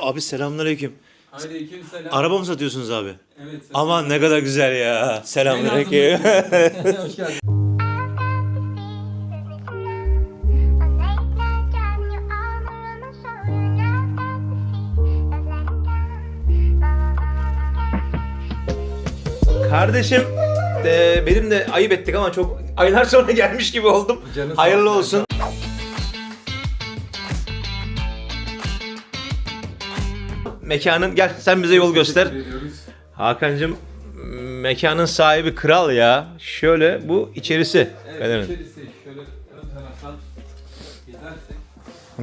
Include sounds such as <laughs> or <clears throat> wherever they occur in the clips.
Abi selamünaleyküm. Aleyküm selam. Araba mı satıyorsunuz abi? Evet. Aman ne kadar güzel ya. Selamünaleyküm. <laughs> Hoş geldin. Kardeşim e, benim de ayıp ettik ama çok aylar sonra gelmiş gibi oldum. Canın sağ Hayırlı olsun. Mekanın gel sen bize yol göster. Hakan'cığım mekanın sahibi kral ya. Şöyle bu içerisi. Evet, Galerin. içerisi şöyle ön taraftan gezersek.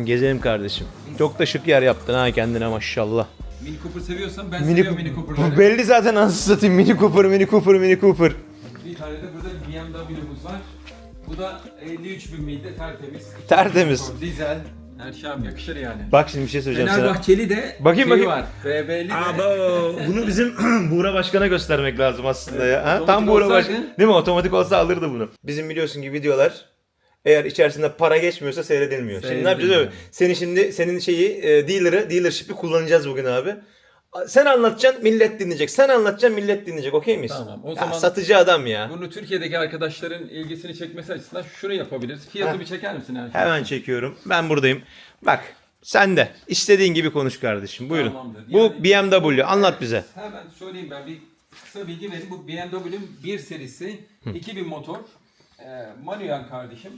Gezelim kardeşim. Çok da şık yer yaptın ha kendine maşallah. Mini Cooper seviyorsan ben Mini, seviyorum Mini Cooper'ları. Bu belli zaten nasıl satayım Mini Cooper, Mini Cooper, Mini Cooper. Bir tane de burada BMW'muz var. Bu da 53 bin milde tertemiz. Tertemiz. Dizel. Her şey abi yakışır yani. Bak şimdi bir şey söyleyeceğim sana. Fenerbahçeli de Bakayım, şeyi bakayım. var. BB'li de. Abo, bunu bizim <clears throat> Buğra Başkan'a göstermek lazım aslında ya. Ha? otomatik Tam Buğra olsaydı- Başkan. Değil mi? Otomatik olsa alırdı bunu. Bizim biliyorsun ki videolar eğer içerisinde para geçmiyorsa seyredilmiyor. Şimdi ne yapacağız Seyredilmiyor. abi? Seni şimdi senin şeyi e, dealer'ı, dealership'i kullanacağız bugün abi. Sen anlatacaksın, millet dinleyecek. Sen anlatacaksın, millet dinleyecek. Okey miyiz? Tamam, o Ya, zaman- satıcı adam ya. Bunu Türkiye'deki arkadaşların ilgisini çekmesi açısından şunu yapabiliriz. Fiyatı bir çeker misin Erkan? Hemen çekiyorum. Ben buradayım. Bak sen de istediğin gibi konuş kardeşim. Buyurun. Tamamdır. Bu Yani- BMW. Anlat bize. Hemen söyleyeyim ben bir kısa bilgi vereyim. Bu BMW'nin 1 serisi 2000 motor e, manuel kardeşim.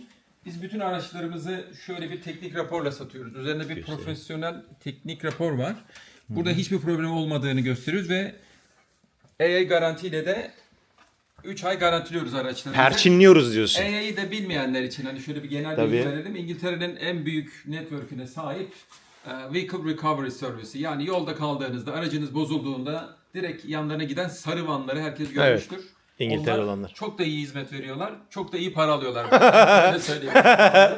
Biz bütün araçlarımızı şöyle bir teknik raporla satıyoruz. Üzerinde bir profesyonel teknik rapor var. Burada hiçbir problem olmadığını gösteriyoruz ve AA garantiyle de 3 ay garantiliyoruz araçlarımızı. Perçinliyoruz diyorsun. AA'yı da bilmeyenler için hani şöyle bir genel Tabii. bilgi verelim. İngiltere'nin en büyük network'üne sahip e, Vehicle Recovery Service'i. Yani yolda kaldığınızda, aracınız bozulduğunda direkt yanlarına giden sarı vanları herkes görmüştür. İngiltere Onlar olanlar. Çok da iyi hizmet veriyorlar. Çok da iyi para alıyorlar. <laughs> Öyle söyleyeyim.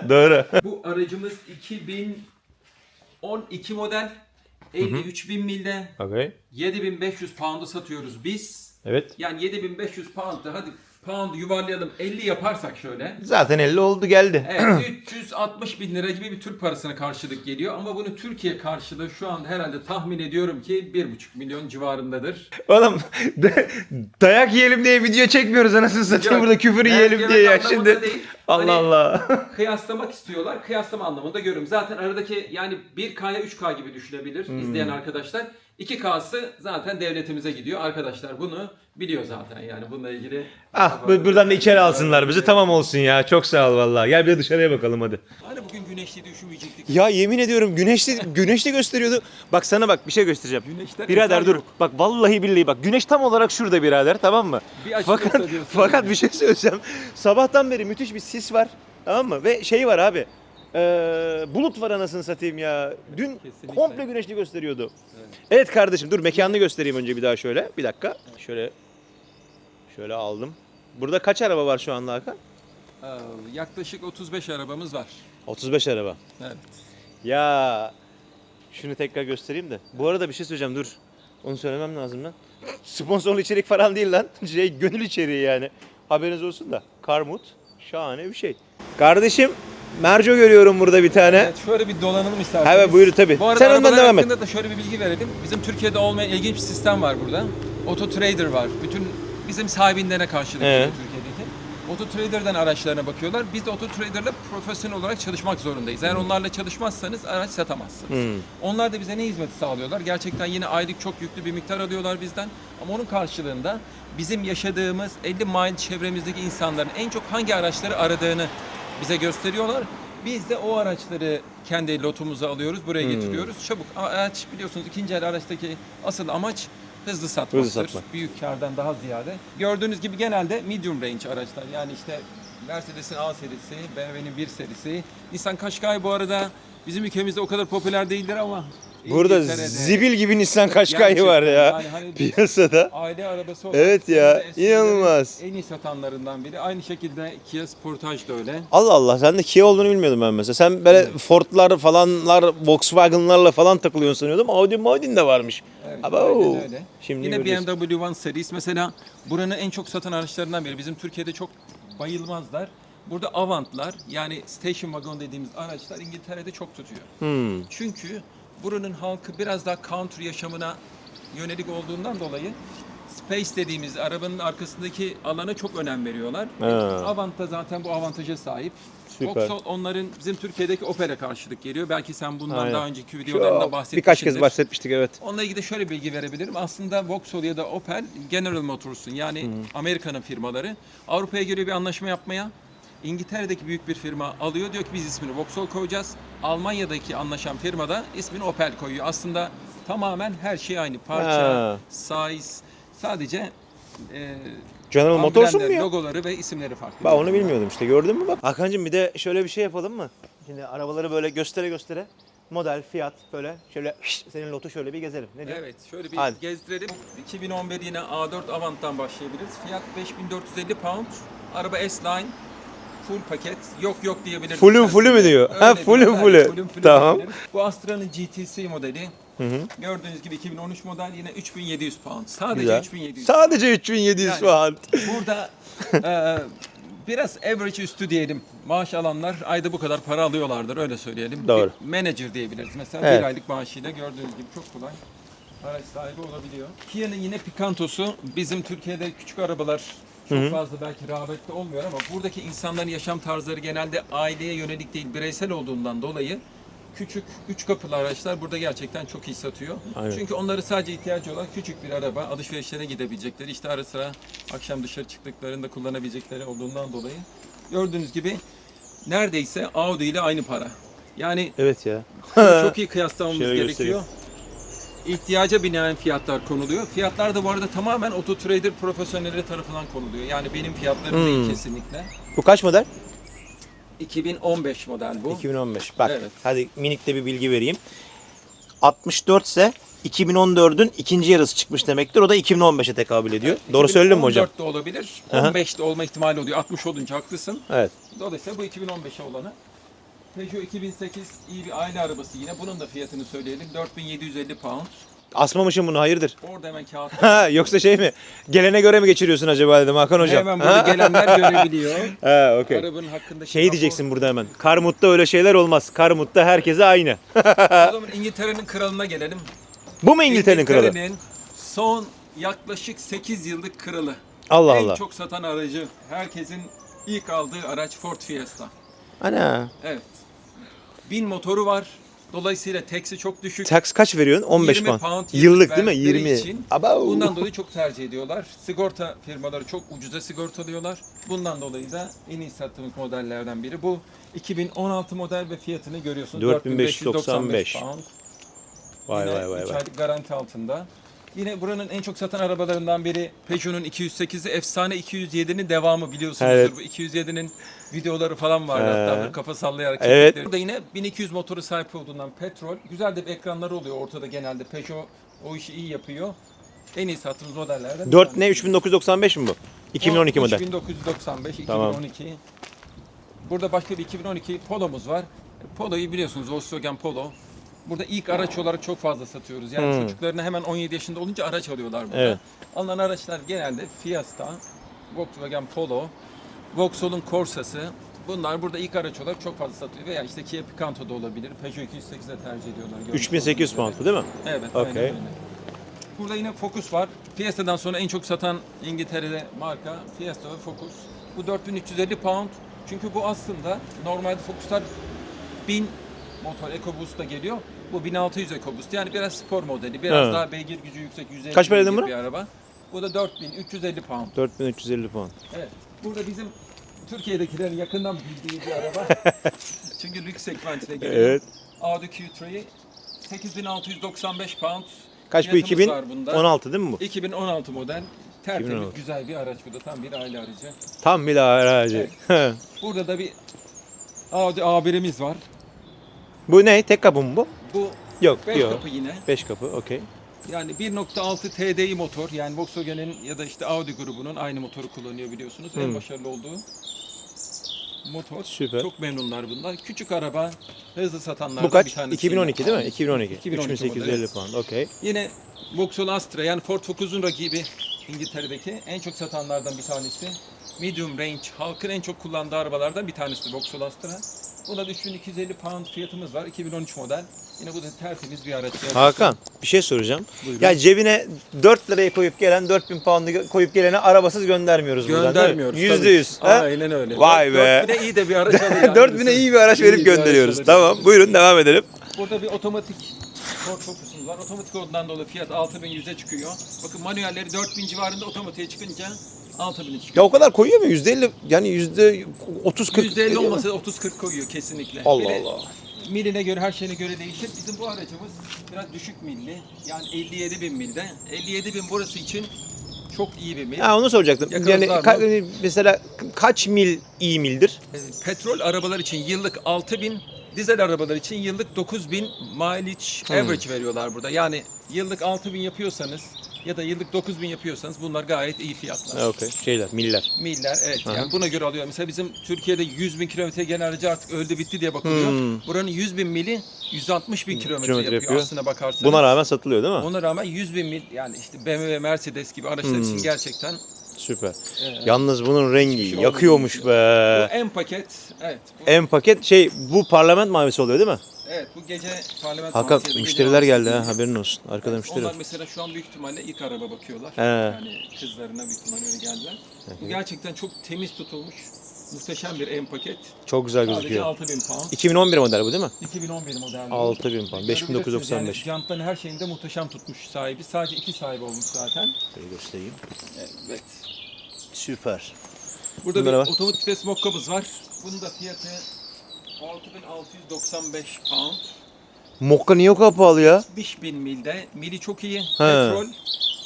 Doğru. Bu aracımız 2012 model. 53 bin milde. Okay. 7500 pound'a satıyoruz biz. Evet. Yani 7500 pound'da hadi pound yuvarlayalım 50 yaparsak şöyle. Zaten 50 oldu geldi. Evet <clears throat> 360 bin lira gibi bir Türk parasına karşılık geliyor ama bunu Türkiye karşılığı şu an herhalde tahmin ediyorum ki 1,5 milyon civarındadır. Oğlum <laughs> da- dayak yiyelim diye video çekmiyoruz anasını satayım Yok, burada küfür yiyelim diye ya şimdi. değil. Allah Hani- Allah. <laughs> Kıyaslamak istiyorlar. Kıyaslama anlamında görüyorum. Zaten aradaki yani 1K'ya 3K gibi düşünebilir Hmm. izleyen arkadaşlar. 2K'sı zaten devletimize gidiyor. Arkadaşlar bunu biliyor zaten yani bununla ilgili. Ah bu- buradan da içeri alsınlar bizi tamam olsun ya. Çok sağ ol vallahi. Gel bir de dışarıya bakalım hadi. Hani bugün güneşli üşümeyecektik. Ya yemin ediyorum güneşli güneşli gösteriyordu. Bak sana bak bir şey göstereceğim. Güneşten birader dur. yok. Bak vallahi billahi bak güneş tam olarak şurada birader tamam mı? Bir açık fakat gösteriyorsun fakat yani. bir şey söyleyeceğim. Sabahtan beri müthiş bir sis var. Tamam mı? Ve şey var abi. Ee, bulut var anasını satayım ya. Dün Kesinlikle. komple güneşli gösteriyordu. Evet. kardeşim dur mekanını göstereyim önce bir daha şöyle. Bir dakika. Şöyle şöyle aldım. Burada kaç araba var şu anda Hakan? Ee, yaklaşık 35 arabamız var. 35 araba. Evet. Ya şunu tekrar göstereyim de. Bu arada bir şey söyleyeceğim dur. Onu söylemem lazım lan. <laughs> Sponsorlu içerik falan değil lan. <laughs> Şey, gönül içeriği yani. Haberiniz olsun da. Karmut şahane bir şey. Kardeşim Merco görüyorum burada bir tane. Evet şöyle bir dolanalım isterseniz. Evet buyur tabii. Bu arada Sen arabalar devam et. hakkında da şöyle bir bilgi verelim. Bizim Türkiye'de olmayan ilginç bir sistem var burada. Auto Trader var. Bütün bizim sahibinden karşılık geliyor Türkiye'deki. Auto Trader'dan araçlarına bakıyorlar. Biz de Auto Trader'la profesyonel olarak çalışmak zorundayız. Eğer onlarla çalışmazsanız araç satamazsınız. Hmm. Onlar da bize ne hizmeti sağlıyorlar? Gerçekten yine aylık çok yüklü bir miktar alıyorlar bizden. Ama onun karşılığında bizim yaşadığımız 50 mile çevremizdeki insanların en çok hangi araçları aradığını bize gösteriyorlar. Biz de o araçları kendi lotumuza alıyoruz, buraya Hmm. getiriyoruz. Çabuk araç biliyorsunuz ikinci el araçtaki asıl amaç hızlı satmaktır. Hızlı satmak. Büyük kardan daha ziyade. Gördüğünüz gibi genelde medium range araçlar. Yani işte Mercedes'in A serisi, BMW'nin 1 serisi. Nissan Qashqai bu arada bizim ülkemizde o kadar popüler değildir ama Burada İngiltere'de- zibil gibi Nissan Gerçekten var ya yani hani biz- piyasada. Aile arabası olarak Evet ya, inanılmaz. En iyi satanlarından biri. Aynı şekilde Kia Sportage da öyle. Allah Allah sen de Kia olduğunu bilmiyordum ben mesela. Sen böyle Ford'lar falanlar, Volkswagen'larla falan takılıyorsun sanıyordum. Audi Maudi'nin de varmış. Evet, Abo. aynen öyle. Şimdi Yine göreceğiz. BMW One Series mesela buranın en çok satan araçlarından biri. Bizim Türkiye'de çok bayılmazlar. Burada Avant'lar yani station wagon dediğimiz araçlar İngiltere'de çok tutuyor. Hmm. Çünkü buranın halkı biraz daha country yaşamına yönelik olduğundan dolayı space dediğimiz arabanın arkasındaki alana çok önem veriyorlar. Ha. Avant da zaten bu avantaja sahip. Süper. Vauxhall onların bizim Türkiye'deki Opel'e karşılık geliyor. Belki sen bundan Aynen. daha önceki videolarında bahsetmişsindir. Birkaç kez bahsetmiştik evet. Onunla ilgili de şöyle bilgi verebilirim. Aslında Vauxhall ya da Opel General Motors'un yani Amerika'nın firmaları Avrupa'ya göre bir anlaşma yapmaya İngiltere'deki büyük bir firma alıyor. Diyor ki biz ismini Vauxhall koyacağız. Almanya'daki anlaşan firma da ismini Opel koyuyor. Aslında tamamen her şey aynı. Parça, Ha. size, sadece e, General Motors'un mu ya? logoları ve isimleri farklı. Bak onu bilmiyordum işte gördün mü bak. Hakan'cığım bir de şöyle bir şey yapalım mı? Şimdi arabaları böyle göstere göstere model, fiyat böyle şöyle senin lotu şöyle bir gezelim. Ne diyorsun? Evet, şöyle bir Hadi. gezdirelim. 2011 yine A4 Avant'tan başlayabiliriz. Fiyat 5450 pound. Araba S-Line. Full paket. Yok yok diyebiliriz. Full'ün full'ü mü diyor? Ha, Öyle evet, full'ün full'ü Tamam. diyebiliriz. Bu Astra'nın GTC modeli. Hı hı. Gördüğünüz gibi 2013 model yine 3700 pound. Sadece Güzel. 3700. Sadece 3700 Yani- falan. Burada e, biraz average üstü diyelim. Maaş alanlar ayda bu kadar para alıyorlardır öyle söyleyelim. Doğru. Bir manager diyebiliriz. Mesela Evet. bir aylık maaşıyla gördüğünüz gibi çok kolay araç sahibi olabiliyor. Kia'nın yine Picanto'su bizim Türkiye'de küçük arabalar çok fazla belki rağbette olmuyor ama buradaki insanların yaşam tarzları genelde aileye yönelik değil bireysel olduğundan dolayı küçük üç kapılı araçlar burada gerçekten çok iyi satıyor. Aynen. Çünkü onları sadece ihtiyacı olan küçük bir araba, alışverişlerine gidebilecekleri, işte ara sıra akşam dışarı çıktıklarında kullanabilecekleri olduğundan dolayı gördüğünüz gibi neredeyse Audi ile aynı para. Yani Evet ya. çok iyi <laughs> kıyaslamamız Şöyle gerekiyor. İhtiyaca binaen fiyatlar konuluyor. Fiyatlar da bu arada tamamen Auto Trader profesyonelleri tarafından konuluyor. Yani benim fiyatlarım Hmm. değil kesinlikle. Bu kaç model? 2015 model bu. 2015. Bak Evet. hadi minik de bir bilgi vereyim. 64 ise 2014'ün ikinci yarısı çıkmış demektir. O da 2015'e tekabül ediyor. Doğru söyledim mi hocam? 2014 de olabilir. Aha. 15 de olma ihtimali oluyor. 60 olunca haklısın. Evet. Dolayısıyla bu 2015'e olanı. Peugeot 2008 iyi bir aile arabası yine. Bunun da fiyatını söyleyelim. 4750 pound. Asmamışım bunu hayırdır? <laughs> Orada hemen kağıt. Ha, yoksa şey mi? Gelene göre mi geçiriyorsun acaba dedim Hakan hocam. hemen burada gelenler görebiliyor. <laughs> Ha, okey. Arabanın hakkındaki Şey rapor- diyeceksin burada hemen. Karmut'ta öyle şeyler olmaz. Karmut'ta herkese aynı. O <laughs> zaman İngiltere'nin kralına gelelim. Bu mu İngiltere'nin kralı? İngiltere'nin son yaklaşık 8 yıllık kralı. Allah en Allah. çok satan aracı. Herkesin ilk aldığı araç Ford Fiesta. Ana. Evet. 1000 motoru var. Dolayısıyla teksi çok düşük. Tax kaç veriyorsun? 15 20 pound. pound Yıllık değil mi? verdikleri 20. için Aba. Bundan dolayı çok tercih ediyorlar. Sigorta firmaları çok ucuza sigortalıyorlar. Bundan dolayı da en iyi sattığımız modellerden biri bu. 2016 model ve fiyatını görüyorsunuz. 4595 pound. Vay Yine vay vay vay. aylık garanti altında. Yine buranın en çok satan arabalarından biri Peugeot'un 208'i. Efsane 207'nin devamı biliyorsunuzdur. Evet. Bu 207'nin videoları falan var Ee, hatta böyle kafa sallayarak evet. Burada yine 1200 motoru sahip olduğundan petrol. Güzel de bir ekranları oluyor ortada genelde. Peugeot o işi iyi yapıyor. En iyi sattığımız modellerden. bir 4 tanesi. ne? 3995 mi bu? 2012 O model. 3995, 2012. Tamam. Burada başka bir 2012 Polo'muz var. Polo'yu biliyorsunuz Volkswagen Polo. Burada ilk araç olarak çok fazla satıyoruz. Yani Hmm. çocuklarına hemen 17 yaşında olunca araç alıyorlar burada. Evet. Alınan araçlar genelde Fiesta, Volkswagen Polo, Vauxhall'un Corsa'sı. Bunlar burada ilk araç olarak çok fazla satılıyor. Veya işte Kia Picanto da olabilir. Peugeot 208 de tercih ediyorlar. görmüş 3800 olduğunuz bu değil mi? Evet, Okey. aynen öyle. Burada yine Focus var. Fiesta'dan sonra en çok satan İngiltere'de marka Fiesta ve Focus. Bu 4350 pound. Çünkü bu aslında normalde Focus'lar 1000 motor EcoBoost da geliyor. Bu 1600 EcoBoost. Yani biraz spor modeli. Biraz Ha. daha beygir gücü yüksek. 150 Kaç para dedin beygir buna? bir araba. Bu da 4350 pound. 4350 pound. Evet. Burada bizim Türkiye'dekilerin yakından bildiği bir araba. <laughs> Çünkü lüks segmentine giriyor. Evet. Audi Q3 8695 pound. Kaç bu Fiyatımız var bunda. 2016 değil mi bu? 2016 model. Tertemiz 2016. güzel bir araç bu da tam bir aile aracı. Tam bir aracı. Burada da bir Audi A1'imiz var. Bu ne? Tek kapı mı bu? Bu Yok 5 yok. kapı yine. 5 kapı okey. Yani 1.6 TDI motor yani Volkswagen'in ya da işte Audi grubunun aynı motoru kullanıyor biliyorsunuz. En Hmm. başarılı olduğu motor. Süper. Çok memnunlar bunlar. Küçük araba hızlı satanlardan Bu kaç? tanesi. 2012 değil mi? Audi. 2012. 2012 3850 pound okey. Yine Vauxhall Astra yani Ford Focus'un rakibi İngiltere'deki en çok satanlardan bir tanesi. Medium range halkın en çok kullandığı arabalardan bir tanesi Vauxhall Astra. Buna da 3250 pound fiyatımız var. 2013 model. Yine bu da tertemiz bir araç. Hakan bir şey soracağım. Buyurun. Ya cebine 4 lirayı koyup gelen 4000 pound'u koyup gelene arabasız göndermiyoruz buradan. Göndermiyoruz. Yüzde tabii. yüz. ha? Aynen öyle. Vay be. 4000'e iyi de bir araç <laughs> alıyor. yani. 4000'e iyi bir araç İyi verip bir araç gönderiyoruz. alıyor. Tamam buyurun devam edelim. Burada bir otomatik Ford Focus'umuz var. Otomatik olduğundan dolayı fiyat 6100'e çıkıyor. Bakın manuelleri 4000 civarında otomatiğe çıkınca 6000'e çıkıyor. Ya o kadar koyuyor mu? %50 yani %30 40 %50 olmasa da 30-40 koyuyor kesinlikle. Allah Allah. Miline göre her şeyine göre değişir. Bizim bu aracımız biraz düşük milli. Yani 57 bin milde. 57 bin burası için çok iyi bir mil. Ha onu soracaktım. Yakınız Yani mı? ka- mesela kaç mil iyi mildir? Ee, Petrol arabalar için yıllık 6 bin, dizel arabalar için yıllık 9 bin mileage Hmm. average veriyorlar burada. Yani yıllık 6 bin yapıyorsanız ya da yıllık 9 bin yapıyorsanız bunlar gayet iyi fiyatlar. Ha, okey. Şeyler, miller. Miller evet Aha. yani buna göre alıyor. Mesela bizim Türkiye'de 100 bin kilometre aracı artık öldü bitti diye bakılıyor. Hmm. Buranın 100 bin mili 160 bin kilometre yapıyor, yapıyor. aslına bakarsanız. Buna rağmen satılıyor değil mi? Ona rağmen 100 bin mil yani işte BMW, Mercedes gibi araçlar için Hmm. gerçekten Süper. e, Yalnız bunun rengi Hiçbir şey yakıyormuş bu be. en paket evet bu, En paket şey bu parlament mavisi oluyor değil mi? evet bu gece parlament Hakan müşteriler geldi ha haberin olsun. Arkada müşteri Onlar mesela şu an büyük ihtimalle ilk araba bakıyorlar. He. Yani kızlarına büyük ihtimalle öyle geldiler. Bu gerçekten çok temiz tutulmuş, muhteşem bir en paket. Çok güzel Sadece gözüküyor. 6000 pound. 2011 model bu değil mi? 2011 model. bu. 6000 pound. Görebilirsiniz 5995. Yani jantların her şeyinde muhteşem tutmuş sahibi. Sadece iki sahibi olmuş zaten. Şöyle göstereyim. Evet. Süper. Burada Bunlara bir otomatik vites var. Bunun da fiyatı 6695 pound. Mokka niye o kadar pahalı ya? 5000 milde. Mili çok iyi. Petrol.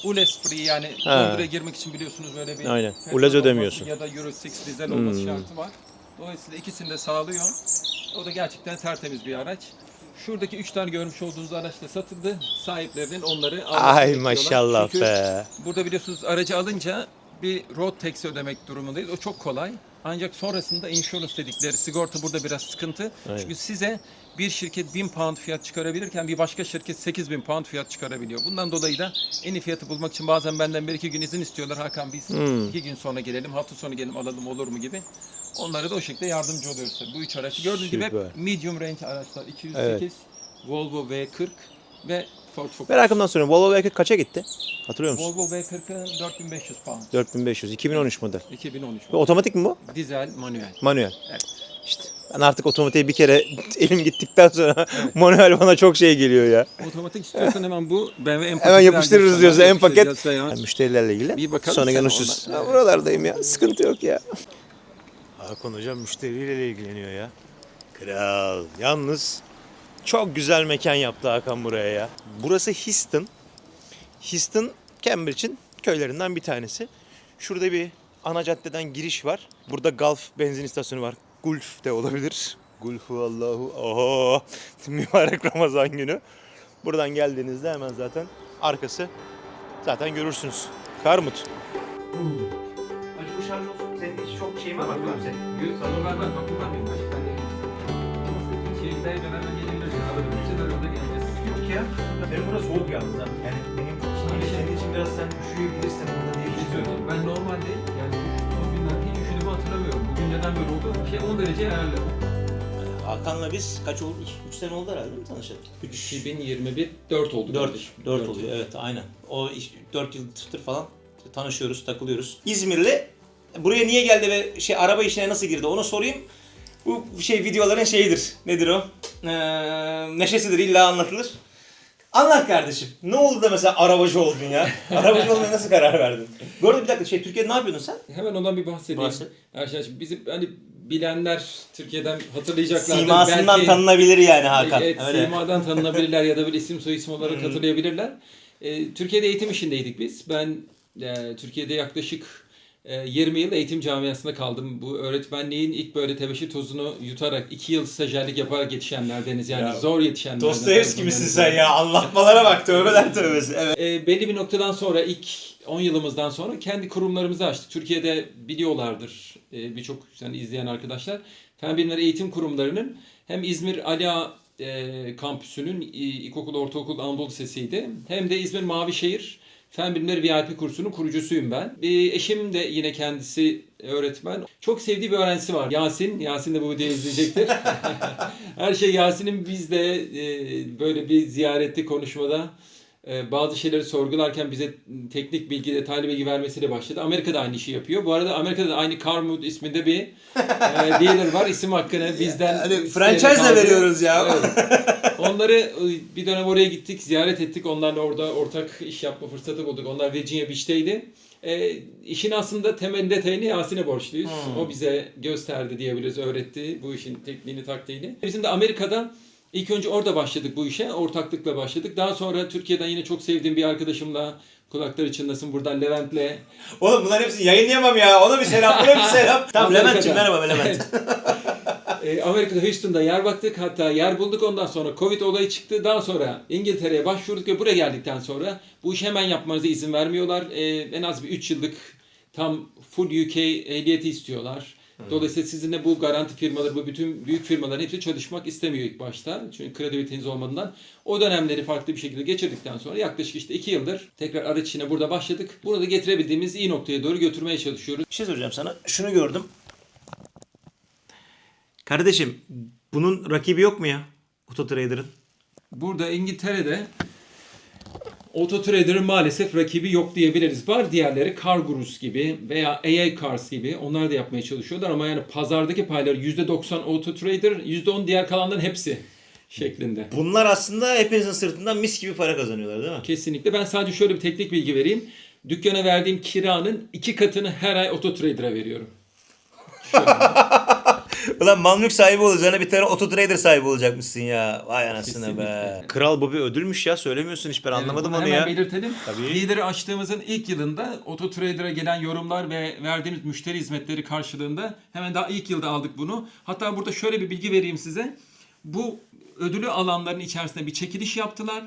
ULEZ free yani Londra'ya girmek için biliyorsunuz böyle bir Aynen. petrol ULEZ olması ödemiyorsun. Ya da Euro 6 dizel olması Hmm. şartı var. Dolayısıyla ikisini de sağlıyor. O da gerçekten tertemiz bir araç. Şuradaki üç tane görmüş olduğunuz araç da satıldı. Sahiplerinin onları almasını Ay bekliyorlar. maşallah Çünkü be. Burada biliyorsunuz aracı alınca bir road tax ödemek durumundayız. O çok kolay. Ancak sonrasında insurance dedikleri sigorta burada biraz sıkıntı. Aynen. Çünkü size bir şirket 1000 pound fiyat çıkarabilirken bir başka şirket 8000 pound fiyat çıkarabiliyor. Bundan dolayı da en iyi fiyatı bulmak için bazen benden bir iki gün izin istiyorlar. Hakan biz Hmm. iki gün sonra gelelim, hafta sonu gelelim alalım olur mu gibi. Onlara da o şekilde yardımcı oluyoruz. Bu üç araç. Gördüğünüz gibi Süper. medium range araçlar. 208, Volvo V40 ve Ford Focus. Merakımdan soruyorum. Volvo V40 kaça gitti? Hatırlıyor musun? Volvo V40'ı 4500 pound. 4500. 2013 model. 2013. Ve otomatik mi bu? Dizel, manuel. Manuel. Evet. İşte ben artık otomatiğe bir kere <laughs> elim gittikten sonra <laughs> manuel bana çok şey geliyor ya. Otomatik istiyorsan hemen bu BMW en Hemen yapıştırırız diyorsun en paket. Yani müşterilerle ilgili. Bir bakalım Sonra sen konuşuruz. Ya buralardayım ya. Sıkıntı yok ya. Hakan hocam müşteriyle ilgileniyor ya. Kral. Yalnız çok güzel mekan yaptı Hakan buraya ya. Burası Histon. Histon Cambridge'in köylerinden bir tanesi. Şurada bir ana caddeden giriş var. Burada Gulf benzin istasyonu var. Gulf de olabilir. Gulfu Allahu. Oho. Mübarek Ramazan günü. Buradan geldiğinizde hemen zaten arkası zaten görürsünüz. Karmut. Hadi bu şarj olsun. Senin hiç çok şeyin var mı? senin? Yüz sana vermez, bak bu vermeyeyim. Başka tane Nasıl şey gider beraber ya. Benim burası soğuk yalnız ha. Yani benim şimdi senin için biraz sen üşüyebilirsin burada diye Bir şey söyleyeyim. Ben normalde yani bu son günlerde hiç üşüdüğümü hatırlamıyorum. Bugün neden böyle oldu? Şey 10 derece ayarlı. Hakan'la biz kaç oldu? 3 sene oldu herhalde değil mi tanışalım? 2021 4 oldu. 4, kardeşim. 4 oluyor evet aynen. O 4 yıldır falan tanışıyoruz, takılıyoruz. İzmirli buraya niye geldi ve şey araba işine nasıl girdi onu sorayım. Bu şey videoların şeyidir. Nedir o? Ee, neşesidir illa anlatılır. Anlat kardeşim. Ne oldu da mesela arabacı oldun ya? <laughs> Arabacı olmaya nasıl karar verdin? Bu arada bir dakika şey Türkiye'de ne yapıyordun sen? Hemen ondan bir bahsedeyim. Bahset. Arkadaşlar bizim hani bilenler Türkiye'den hatırlayacaklardır. Simasından Belki- tanınabilir yani Hakan. Evet, Öyle. simadan tanınabilirler ya da bir isim soy isim olarak hatırlayabilirler. Ee, Türkiye'de eğitim işindeydik biz. Ben e, Türkiye'de yaklaşık 20 yıl eğitim camiasında kaldım. Bu öğretmenliğin ilk böyle tebeşir tozunu yutarak 2 yıl stajyerlik yaparak yetişenlerdeniz. Yani Ya, zor yetişenlerden. Dostoyevski misin sen ya? Anlatmalara bak tövbeler tövbesi. Evet. E, belli bir noktadan sonra ilk 10 yılımızdan sonra kendi kurumlarımızı açtık. Türkiye'de biliyorlardır e, birçok yani izleyen arkadaşlar. Fen Bilimleri Eğitim Kurumlarının hem İzmir Ala e, kampüsünün e, ilkokul, ortaokul, Anadolu Lisesi'ydi. Hem de İzmir Mavişehir Fen Bilimleri VIP kursunun kurucusuyum ben. Bir eşim de yine kendisi öğretmen. Çok sevdiği bir öğrencisi var. Yasin. Yasin de bu videoyu izleyecektir. <laughs> Her şey Yasin'in bizde e, böyle bir ziyarette konuşmada bazı şeyleri sorgularken bize teknik bilgi, detaylı bilgi vermesiyle başladı. Amerika'da aynı işi yapıyor. Bu arada Amerika'da da aynı Carmood isminde bir e, <laughs> dealer var. İsim hakkını bizden Hani franchise veriyoruz ya. Evet. <laughs> Onları e, bir dönem oraya gittik, ziyaret ettik. Onlarla orada ortak iş yapma fırsatı bulduk. Onlar Virginia Beach'teydi. E, işin aslında temel detayını Yasin'e borçluyuz. Hmm. O bize gösterdi diyebiliriz, öğretti bu işin tekniğini, taktiğini. Bizim de Amerika'da ilk önce orada başladık bu işe, ortaklıkla başladık. Daha sonra Türkiye'den yine çok sevdiğim bir arkadaşımla, kulakları çınlasın buradan Levent'le. <laughs> Oğlum bunların hepsini yayınlayamam ya. Ona bir selam, buna bir selam. <laughs> tamam. Levent'ciğim merhaba Levent. <laughs> E, Amerika'da Houston'da yer baktık hatta yer bulduk ondan sonra Covid olayı çıktı daha sonra İngiltere'ye başvurduk ve buraya geldikten sonra bu işi hemen yapmanıza izin vermiyorlar. E, en az bir 3 yıllık tam full UK ehliyeti istiyorlar. Dolayısıyla sizinle bu garanti firmaları, bu bütün büyük firmaların hepsi çalışmak istemiyor ilk başta. Çünkü kredibiliteniz olmadığından. O dönemleri farklı bir şekilde geçirdikten sonra yaklaşık işte 2 yıldır tekrar araç işine burada başladık. Burada getirebildiğimiz iyi noktaya doğru götürmeye çalışıyoruz. Bir şey soracağım sana. Şunu gördüm. Kardeşim bunun rakibi yok mu ya? Autotrader'ın. Burada İngiltere'de Autotrader'ın maalesef rakibi yok diyebiliriz. Var diğerleri Cargurus gibi veya AA Cars gibi onlar da yapmaya çalışıyorlar ama yani pazardaki payları %90 Autotrader, %10 diğer kalanların hepsi şeklinde. Bunlar aslında hepinizin sırtından mis gibi para kazanıyorlar değil mi? Kesinlikle. Ben sadece şöyle bir teknik bilgi vereyim. Dükkana verdiğim kiranın iki katını her ay Autotrader'a veriyorum. <laughs> <laughs> Ulan mal mülk sahibi olacağına bir tane autotrader sahibi olacakmışsın ya. Vay anasını be. Kesinlikle. Kral bu bir ödülmüş ya. Söylemiyorsun hiç ben anlamadım onu hemen ya. belirtelim. Tabii. Lider'i açtığımızın ilk yılında Autotrader'a gelen yorumlar ve verdiğimiz müşteri hizmetleri karşılığında hemen daha ilk yılda aldık bunu. Hatta burada şöyle bir bilgi vereyim size. Bu ödülü alanların içerisinde bir çekiliş yaptılar.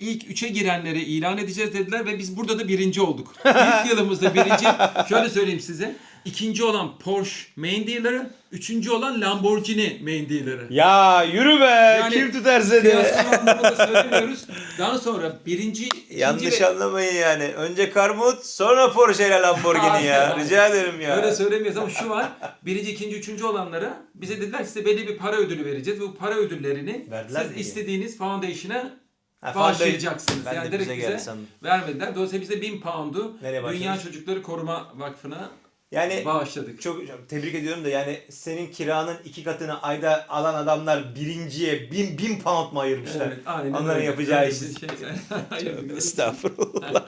İlk üçe girenleri ilan edeceğiz dediler ve biz burada da birinci olduk. <laughs> İlk yılımızda birinci. Şöyle söyleyeyim size. İkinci olan Porsche main dealer'ı, üçüncü olan Lamborghini main dealer'ı. Ya yürü be. Kim tutar seni? Kıyaslama anlamında söylemiyoruz. <laughs> Daha sonra birinci, ikinci Yanlış ve- anlamayın yani. Önce Karmut sonra Porsche ile Lamborghini ya. Aynen. <laughs> Rica ederim ya. Öyle söylemiyoruz ama şu var. Birinci, ikinci, üçüncü olanlara bize dediler ki size belli bir para ödülü vereceğiz. Bu para ödüllerini Verdiler siz mi? istediğiniz foundation'a Ha, bağışlayacaksınız. Ben de yani bize direkt geldi bize sandım. vermediler. Dolayısıyla biz de 1000 pound'u Nereye Dünya? Çocukları Koruma Vakfı'na Yani bağışladık. çok tebrik ediyorum da yani senin kiranın iki katını ayda alan adamlar birinciye bin, bin pound mu ayırmışlar? Evet, aynen Onların öyle. yapacağı iş. şey. <laughs> Hayır, Estağfurullah.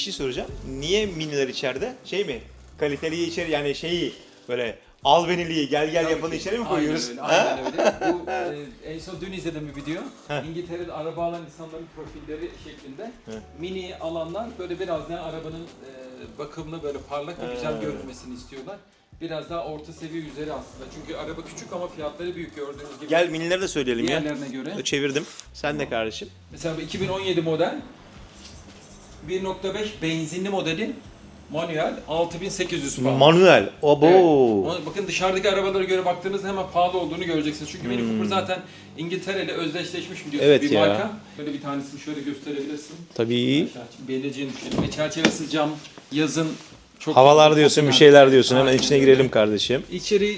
Şey soracağım. Niye miniler içeride? Şey mi? Kaliteliyi içeri yani şeyi böyle albeniliği gel gel yapanı içeri mi koyuyoruz? Aynen öyle. Aynen öyle. Bu e, en son dün izledim bir video. İngiltere'de araba alan insanların profilleri şeklinde mini alanlar böyle biraz daha arabanın e, bakımlı böyle parlak ve güzel görünmesini istiyorlar. Biraz daha orta seviye üzeri aslında. Çünkü araba küçük ama fiyatları büyük gördüğünüz gibi. Gel minileri de söyleyelim ya. Diğerlerine göre. Çevirdim. Sen de kardeşim. Mesela bu 2017 model 1.5 benzinli modeli manuel 6800 pound. Manuel. Abo. Evet. Ona- Bakın dışarıdaki arabalara göre baktığınızda hemen pahalı olduğunu göreceksiniz. Çünkü Mini Cooper zaten İngiltere ile özdeşleşmiş biliyorsunuz Hmm. Evet bir ya. marka. Böyle bir tanesini şöyle gösterebilirsin. Tabii. Beğeneceğini düşünüyorum. Ve çerçevesiz cam yazın çok Havalar diyorsun, bir şeyler diyorsun. Hemen Aynen içine öyle. girelim kardeşim. İçeri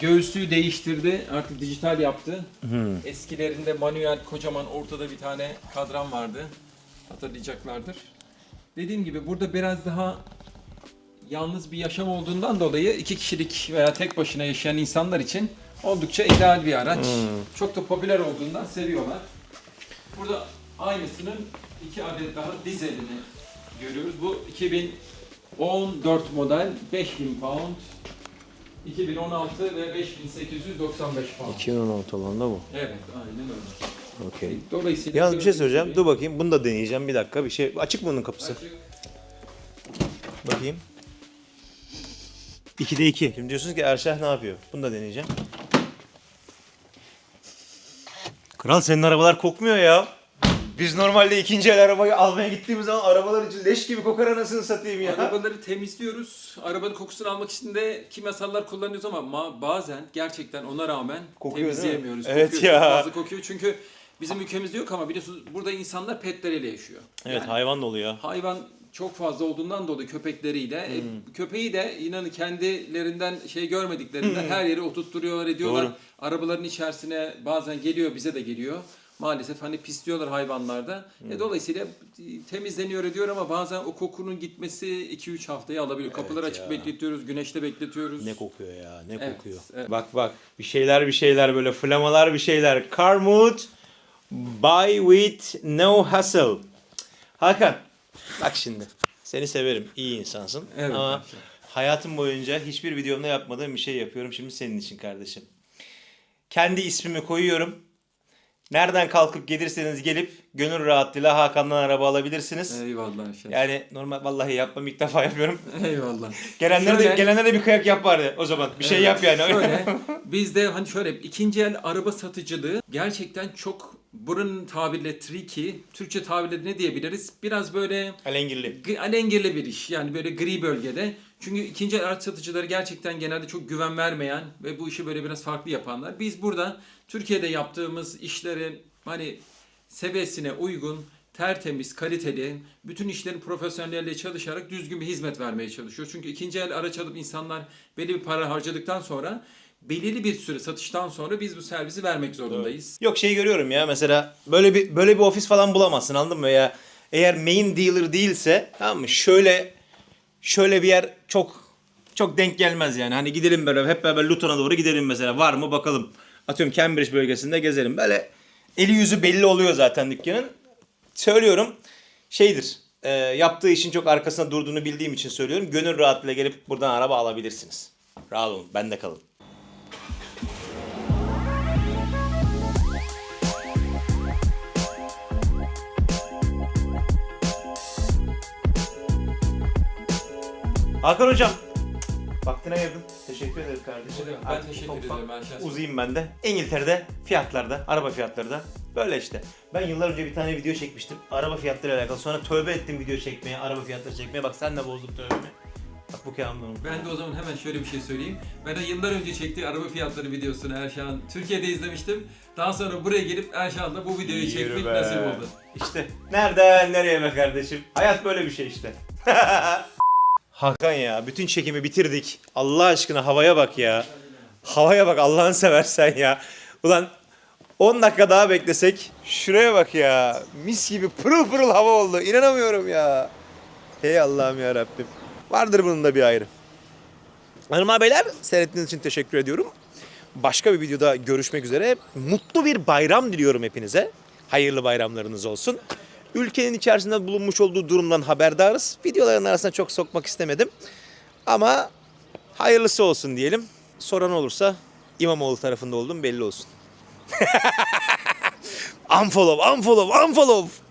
göğüslüğü değiştirdi. Artık dijital yaptı. Hmm. Eskilerinde manuel kocaman ortada bir tane kadran vardı. Hatırlayacaklardır. Dediğim gibi burada biraz daha yalnız bir yaşam olduğundan dolayı iki kişilik veya tek başına yaşayan insanlar için oldukça ideal bir araç. Çok da popüler olduğundan seviyorlar. Burada aynısının iki adet daha dizelini görüyoruz. Bu 2014 model 5000 pound. 2016 ve 5895 pound. 2016 olan da bu. Evet, aynen öyle. Okey. Dolayısıyla Yalnız bir şey söyleyeceğim. gibi- Dur bakayım. Bunu da deneyeceğim. Bir dakika. Bir şey. Açık mı bunun kapısı? Açık. Bakayım. 2'de 2. Şimdi diyorsunuz ki Erşah ne yapıyor? Bunu da deneyeceğim. Kral senin arabalar kokmuyor ya. Biz normalde ikinci el arabayı almaya gittiğimiz zaman arabalar için leş gibi kokar anasını satayım ya. Arabaları temizliyoruz. Arabanın kokusunu almak için de kimyasallar kullanıyoruz ama ma- bazen gerçekten ona rağmen Kokuyor temizleyemiyoruz. Evet Kokuyor, ya. Çok fazla kokuyor çünkü bizim ülkemizde yok ama biliyorsunuz burada insanlar petleriyle yaşıyor. Evet Yani hayvan dolu ya. hayvan çok fazla olduğundan dolayı köpekleriyle. E, Hmm. köpeği de inanın kendilerinden şey görmediklerinden her yere oturtturuyorlar ediyorlar. Hmm. Doğru. Arabaların içerisine bazen geliyor bize de geliyor. Maalesef hani pisliyorlar hayvanlarda. Hmm. E, dolayısıyla e, temizleniyor ediyor ama bazen o kokunun gitmesi 2-3 haftayı alabiliyor. Kapıları açık ya. bekletiyoruz, güneşte bekletiyoruz. Ne kokuyor ya ne Evet, kokuyor. evet. Bak bak bir şeyler bir şeyler böyle flamalar bir şeyler. Carmood buy with no hassle. Hakan bak şimdi seni severim iyi insansın Evet, ama hayatım boyunca hiçbir videomda yapmadığım bir şey yapıyorum şimdi senin için kardeşim. Kendi ismimi koyuyorum. Nereden kalkıp gelirseniz gelip gönül rahatlığıyla Hakan'dan araba alabilirsiniz. Eyvallah. Şef. Yani normal vallahi yapmam ilk defa yapıyorum. Eyvallah. Gelenlere de, Şöyle- gelenlere de bir kıyak yap bari o zaman. Bir şey Evet, yap yani. Şöyle <laughs> bizde hani şöyle ikinci el araba satıcılığı gerçekten çok buranın tabiriyle tricky. Türkçe tabirle ne diyebiliriz? Biraz böyle Alengirli. alengirli bir iş. Yani böyle gri bölgede. Çünkü ikinci el araç satıcıları gerçekten genelde çok güven vermeyen ve bu işi böyle biraz farklı yapanlar. Biz burada Türkiye'de yaptığımız işlerin hani seviyesine uygun, tertemiz, kaliteli, bütün işlerin profesyonelliğe çalışarak düzgün bir hizmet vermeye çalışıyor. Çünkü ikinci el araç alıp insanlar belli bir para harcadıktan sonra belirli bir süre satıştan sonra biz bu servisi vermek zorundayız. Yok şey görüyorum ya mesela böyle bir böyle bir ofis falan bulamazsın anladın mı ya? Eğer main dealer değilse tamam mı? Şöyle şöyle bir yer çok çok denk gelmez yani. Hani gidelim böyle hep beraber Luton'a doğru gidelim mesela. Var mı bakalım. Atıyorum Cambridge bölgesinde gezelim. Böyle eli yüzü belli oluyor zaten dükkanın. Söylüyorum şeydir. e, yaptığı işin çok arkasında durduğunu bildiğim için söylüyorum. Gönül rahatlığıyla gelip buradan araba alabilirsiniz. Rahat olun. Bende kalın. Hakan hocam. Vaktine ayırdın. Teşekkür ederim kardeşim. Ben Artık teşekkür ufak ederim. Ben şahsen. Uzayayım ben de. İngiltere'de fiyatlarda, araba fiyatları da böyle işte. Ben yıllar önce bir tane video çekmiştim. Araba fiyatları ile alakalı. Sonra tövbe ettim video çekmeye, araba fiyatları çekmeye. Bak sen de bozduk tövbemi. Bak bu kıyamdan Ben de o zaman hemen şöyle bir şey söyleyeyim. Ben de yıllar önce çektiği araba fiyatları videosunu Erşan Türkiye'de izlemiştim. Daha sonra buraya gelip Erşan'la bu videoyu çekmek nasip oldu. İşte nereden nereye be kardeşim? Hayat böyle bir şey işte. <laughs> Hakan ya bütün çekimi bitirdik. Allah aşkına havaya bak ya. Havaya bak Allah'ını seversen ya. Ulan 10 dakika daha beklesek şuraya bak ya. Mis gibi pırıl pırıl hava oldu. İnanamıyorum ya. Hey Allah'ım ya Rabbim. Vardır bunun da bir ayrı. Hanımlar beyler seyrettiğiniz için teşekkür ediyorum. Başka bir videoda görüşmek üzere. Mutlu bir bayram diliyorum hepinize. Hayırlı bayramlarınız olsun. Ülkenin içerisinde bulunmuş olduğu durumdan haberdarız. Videoların arasına çok sokmak istemedim. Ama hayırlısı olsun diyelim. Soran olursa İmamoğlu tarafında olduğum belli olsun. <laughs> unfollow, unfollow, unfollow.